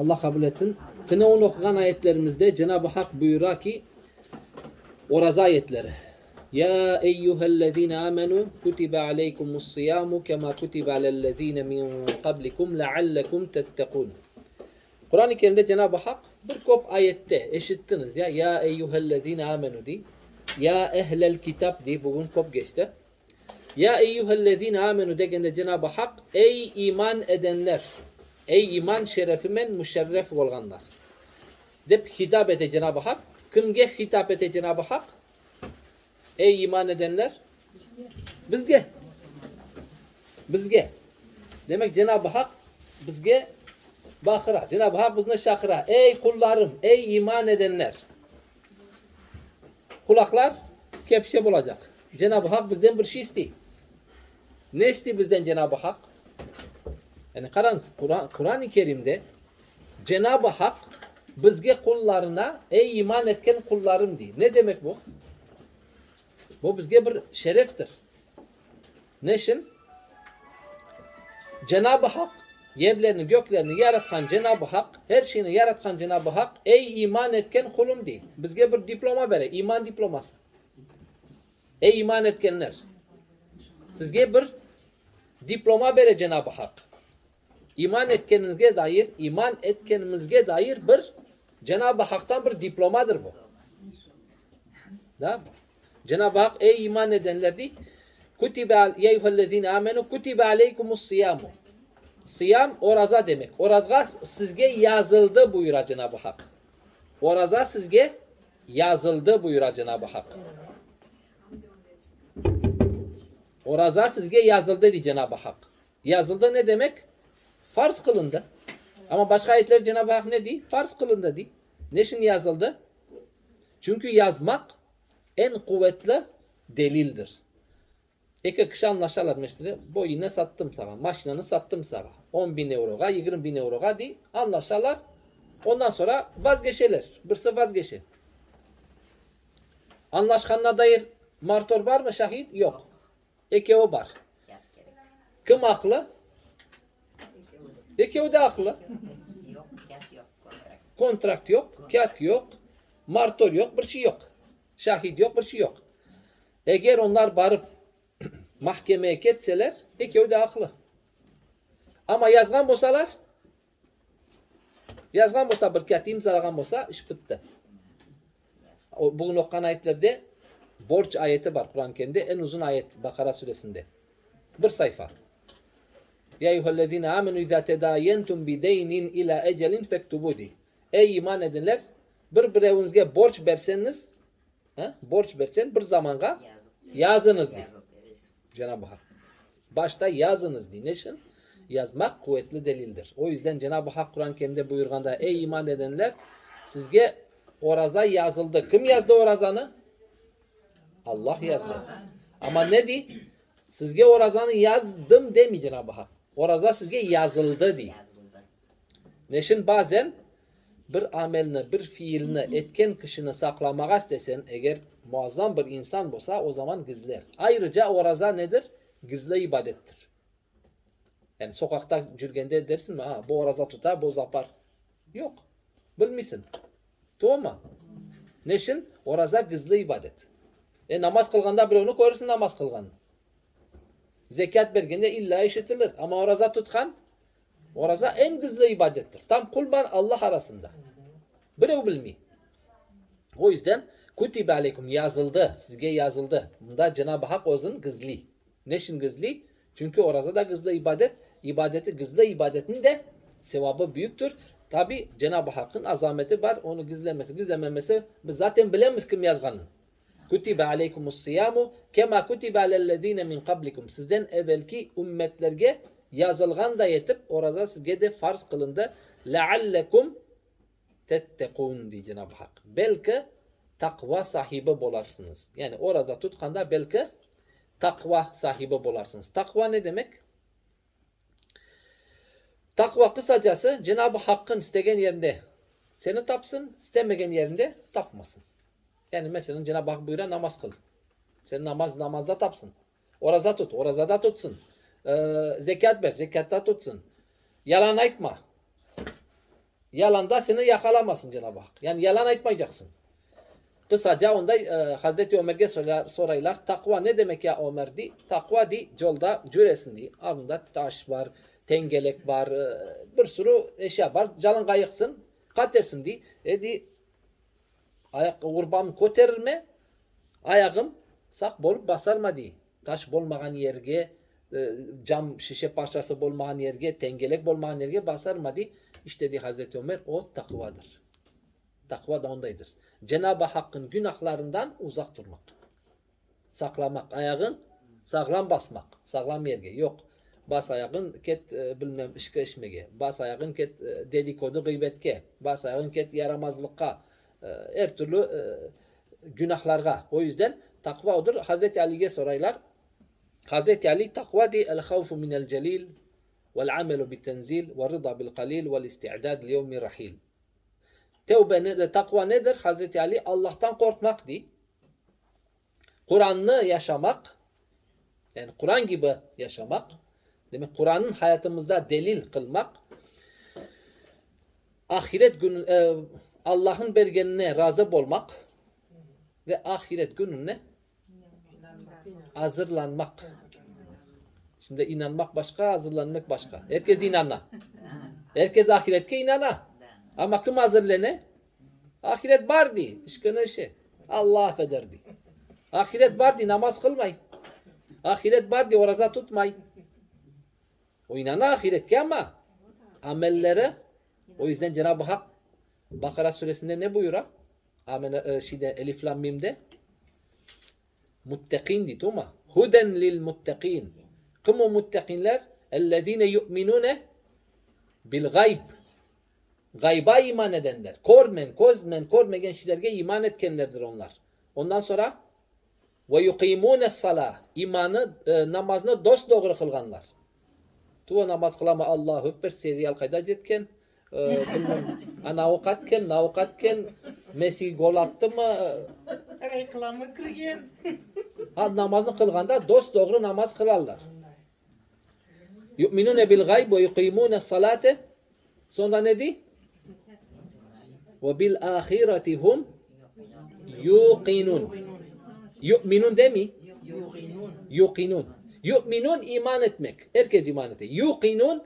Allah kabul etsin. Tınavun okuyan ayetlerimizde Cenab-ı Hak buyuruyor ki Oraza ayetleri. Ya eyyühellezine amenu kutibe aleykumus siyamu kema kutibe alellezine min qablikum leallekum tettekun. Kur'an-ı Kerim'de Cenab-ı Hak bir kop ayette eşittiniz ya. Ya eyyühellezine amenu di. Ya ehlel kitap di. Bugün kop geçti. Ya eyyühellezine amenu degende Cenab-ı Hak ey iman edenler. Ey iman şerefimen müşerref olganlar. Dep hitap ete Cenab-ı Hak. Kimge hitap ete Cenab-ı Hak? Ey iman edenler. Bizge. Bizge. Demek Cenab-ı Hak bizge bakıra. Cenab-ı Hak bizne şakıra. Ey kullarım, ey iman edenler. Kulaklar kepşe olacak. Cenab-ı Hak bizden bir şey istiyor. Ne istiyor bizden Cenab-ı Hak? Yani Kur'an- Kur'an-ı Kerim'de Cenab-ı Hak bizge kullarına ey iman etken kullarım diyor. Ne demek bu? Bu bizge bir şereftir. Neşin? Cenab-ı Hak yerlerini göklerini yaratkan Cenab-ı Hak her şeyini yaratkan Cenab-ı Hak ey iman etken kulum değil. Bizge bir diploma bere. iman diploması. Ey iman etkenler. Sizge bir diploma bere Cenab-ı Hak. İman etkenizge dair, iman etkenimizge dair bir Cenab-ı Hak'tan bir diplomadır bu. Da? Cenab-ı Hak ey iman edenler değil. Kutibe ya eyyühellezine amenu kutibe aleykumus siyamu. Siyam oraza demek. Orazga sizge yazıldı buyura Cenab-ı Hak. Oraza sizge yazıldı buyura Cenab-ı Hak. Oraza sizge yazıldı dedi Cenab-ı Hak. Yazıldı ne demek? Farz kılındı. Ama başka ayetler Cenab-ı Hak ne diyor? Farz kılındı diyor. Ne için yazıldı? Çünkü yazmak en kuvvetli delildir. İki kişi anlaşarlar mesela. Bu yine sattım sana. Maşinanı sattım sana. 10 bin euroga, 20 bin euroga di anlaşarlar. Ondan sonra vazgeçerler. Birisi vazgeçer. Anlaşkanına dair martor var mı şahit? Yok. Eke o var. Kim haklı? Eke o da haklı. Yok, kat yok. kontrak. Kontrakt yok, kağıt yok, martol yok, bir şey yok. Şahit yok, bir şey yok. Eğer onlar barıp mahkemeye geçseler, iki de haklı. Ama yazgan bolsalar, yazgan bolsa bir kağıt imzalagan bolsa iş bitti. O, bugün okunan ayetlerde borç ayeti var Kur'an-ı Kerim'de. En uzun ayet Bakara suresinde. Bir sayfa. Ya eyyühellezine amenu izâ tedâyentum bideynin ila ecelin fektubudi. Ey iman edenler bir birevinizge borç verseniz ha, borç versen bir zamanga yazınız diye. Cenab-ı Hak. Başta yazınız diye. Ne için? Yazmak kuvvetli delildir. O yüzden Cenab-ı Hak Kur'an-ı Kerim'de buyurganda ey iman edenler sizge oraza yazıldı. Kim yazdı orazanı? Allah yazdı. Ama ne di? Sizge orazanı yazdım demi Cenab-ı Hak. Oraza sizge yazıldı diye. Neşin bazen bir amelini, bir fiilini, etken kişini saklamağa istesen eğer muazzam bir insan olsa o zaman gizler. Ayrıca oraza nedir? Gizli ibadettir. Yani sokakta jürgende dersin mi? Ha, bu oraza tutar, bu zapar. Yok. Bilmisin. Tamam mı? Neşin? Oraza gizli ibadet. E namaz kılganda bir onu koyursun namaz kılgan. Zekat vergende illa işitilir. Ama oraza tutkan Oraza en gizli ibadettir. Tam kulban Allah arasında. Birev bilmi. O yüzden kutibe aleykum yazıldı. Sizge yazıldı. Bunda Cenab-ı Hak özün gizli. Neşin gizli? Çünkü orada da gizli ibadet. ibadeti gizli ibadetin de sevabı büyüktür. Tabi Cenab-ı Hakk'ın azameti var. Onu gizlemesi, gizlememesi biz zaten bilemiz kim yazganın. Kutibe aleykumus siyamu kema kutibe alellezine min kablikum. Sizden evvelki ümmetlerge yazılgan da yetip orada sizge de farz kılındı. Leallekum tettekun diye Cenab-ı Hak. Belki takva sahibi bolarsınız. Yani orada tutkanda belki takva sahibi bolarsınız. Takva ne demek? Takva kısacası Cenab-ı Hakk'ın istegen yerinde seni tapsın, istemegen yerinde tapmasın. Yani mesela Cenab-ı Hak buyuruyor namaz kıl. Sen namaz namazda tapsın. Oraza tut, orazada tutsun. Ee, zekat ver, zekatta tutsun. Yalan aytma. Yalanda seni yakalamasın Cenab-ı Hak. Yani yalan etmeyeceksin. Kısaca onda e, Hazreti Ömer'e sorar, soraylar. Takva ne demek ya Ömer di? Takva di yolda cüresin di. Alında taş var, tengelek var, e, bir sürü eşya var. Calın kayıksın, katersin di. E di ayak kurban koterilme ayağım sak bolup basarma di. Taş bolmagan yerge e, cam şişe parçası bolmagan yerge tengelek bolmagan yerge basarma di. İşte di Hazreti Ömer o takvadır. Takva da ondaydır. Cenab-ı Hakk'ın günahlarından uzak durmak. Saklamak. Ayağın sağlam basmak. Sağlam yerge. Yok. Bas ayağın ket e, bilmem işke işmege. Bas ayağın ket e, dedikodu gıybetke. Bas ayağın ket yaramazlıkka. E, her türlü e, günahlarga. O yüzden takva odur. Hazreti Ali'ye soraylar. Hazreti Ali takva di el havfu minel celil vel amelu bit tenzil ve rıda bil kalil vel isti'dad li yevmi rahil. Tevbe nedir? Takva nedir? Hazreti Ali Allah'tan korkmak di. Kur'an'ı yaşamak. Yani Kur'an gibi yaşamak. Demek Kur'an'ın hayatımızda delil kılmak. Ahiret günü e, Allah'ın belgenine razı olmak ve ahiret gününe hazırlanmak. Şimdi inanmak başka, hazırlanmak başka. Herkes inana. Herkes ahirete inana. Ama kim hazırlene? Ahiret var di. İşkene şey. Allah affeder di. Ahiret var di. Namaz kılmay. Ahiret var di. Oraza tutmay. O inana ahiret ki ama amellere o yüzden Cenab-ı Hak Bakara suresinde ne buyuruyor? Amen, e, şeyde, Elif Lam Mim'de muttakin di tuma. Huden lil muttakin. Kim o muttakinler? Ellezine yu'minune bil gayb. Gayba iman edenler. Kormen, kozmen, kormegen şeylerge iman etkenlerdir onlar. Ondan sonra ve yuqimune salah. İmanı, e, namazını dost doğru kılganlar. Tu namaz kılama Allahu Ekber seriyal kayda jetken. E, bilmem, ana avukatken, avukatken Messi gol attı mı? Reklamı kırgın. Ha, namazı kılganda dost doğru namaz kılarlar. Yu'minune bil gayb ve yuqimune salate. Sonra ne di? Ve bil ahireti hum yuqinun. Yu'minun demi? Yuqinun. Yuqinun. Yu'minun iman etmek. Herkes iman eder. Yuqinun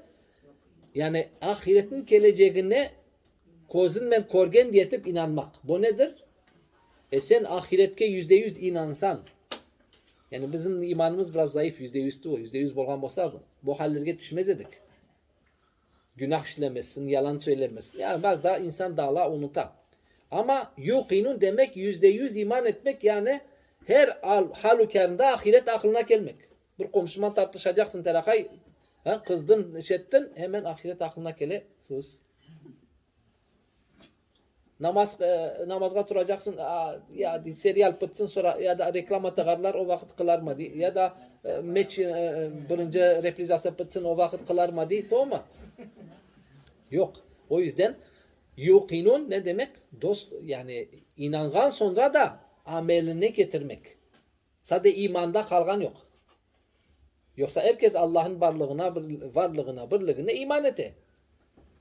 yani ahiretin geleceğine kozun men korgen diyetip inanmak. Bu nedir? E sen ahirette yüzde yüz inansan. Yani bizim imanımız biraz zayıf yüzde yüzdü o. Yüzde yüz bolgan bolsa bu. Bu hallerge düşmez edik. Günah işlemesin, yalan söylemesin. Yani bazı da insan dağla unuta. Ama yuqinun demek yüzde yüz iman etmek yani her al, halükarında ahiret aklına gelmek. Bir komşuman tartışacaksın terakay. Ha, kızdın, işettin hemen ahiret aklına gele. Sus. Namaz e, namazga duracaksın. Ya serial pıtsın sonra ya da reklama tıkarlar o vakit kılar mı di. Ya da e, meç e, birinci reprizası pıtsın o vakit kılar mı di. Tamam mı? Yok. O yüzden yuqinun ne demek? Dost yani inangan sonra da ameline getirmek. Sadece imanda kalgan yok. Yoksa herkes Allah'ın varlığına, varlığına, birliğine iman ete.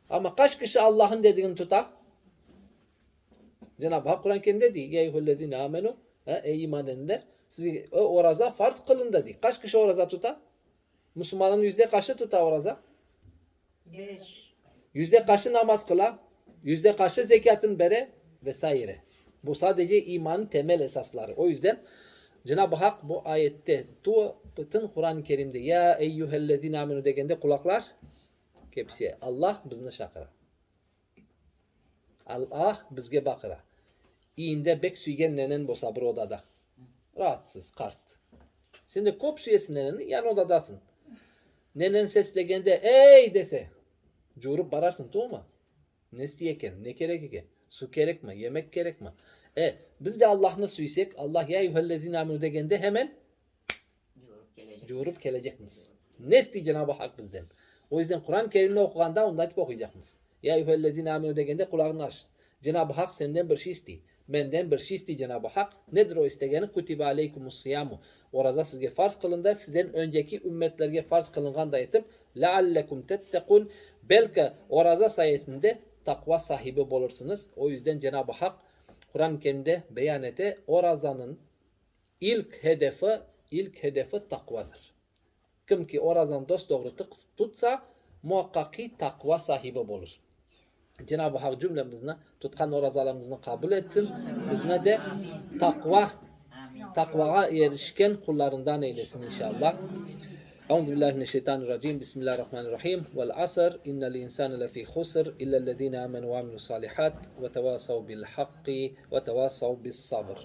Ama kaç kişi Allah'ın dediğini tutar? Cenab-ı Hak Kur'an kendi dedi. Ya eyyühellezine amenu. Ey iman edenler. Sizi oraza farz kılın dedi. Kaç kişi oraza tutar? Müslümanın yüzde kaçı tutar oraza? Beş. Yüzde kaçı namaz kıla? Yüzde kaçı zekatın bere? Vesaire. Bu sadece imanın temel esasları. O yüzden Cenab-ı Hak bu ayette tu bütün Kur'an-ı Kerim'de ya eyyühellezine amenu degende kulaklar hepsi Allah bizni şakıra. Allah bizge bakıra. İyinde bek süygen nenen bosa bir odada. Rahatsız, kart. Sen de kop süyesin neneni yan odadasın. Nenen seslegende ey dese. Curup bararsın tamam mı? Ne gerek eken? Su gerek mi? Yemek gerek mi? E biz de Allah'ını suysek, Allah ya eyyühellezine amenu degende hemen. Curup gelecek miyiz? Ne istiyor Cenab-ı Hak bizden? O yüzden Kur'an-ı Kerim'de okuganda ondan açıp okuyacak mısın? Ya eyyühellezine amenu degende kulağını aç. Cenab-ı Hak senden bir şey istiyor. Benden bir şey istiyor Cenab-ı Hak. Nedir o istegeni? Kutibe aleykumus siyamu. Oraza sizge farz kılında sizden önceki ümmetlerge farz kılıngan da yetip leallekum tettekun belki oraza sayesinde takva sahibi olursunuz. O yüzden Cenab-ı Hak Kur'an-ı Kerim'de beyan etti. Orazanın ilk hedefi ilk hedefi takvadır. Kim ki orazan dost doğru tık- tutsa muhakkak ki takva sahibi olur. Cenab-ı Hak cümlemizine tutkan orazalarımızı kabul etsin. Bizine de takva takvaya erişken kullarından eylesin inşallah. أعوذ بالله من الشيطان الرجيم بسم الله الرحمن الرحيم والعصر إن الإنسان لفي خسر إلا الذين آمنوا وعملوا الصالحات وتواصوا بالحق وتواصوا بالصبر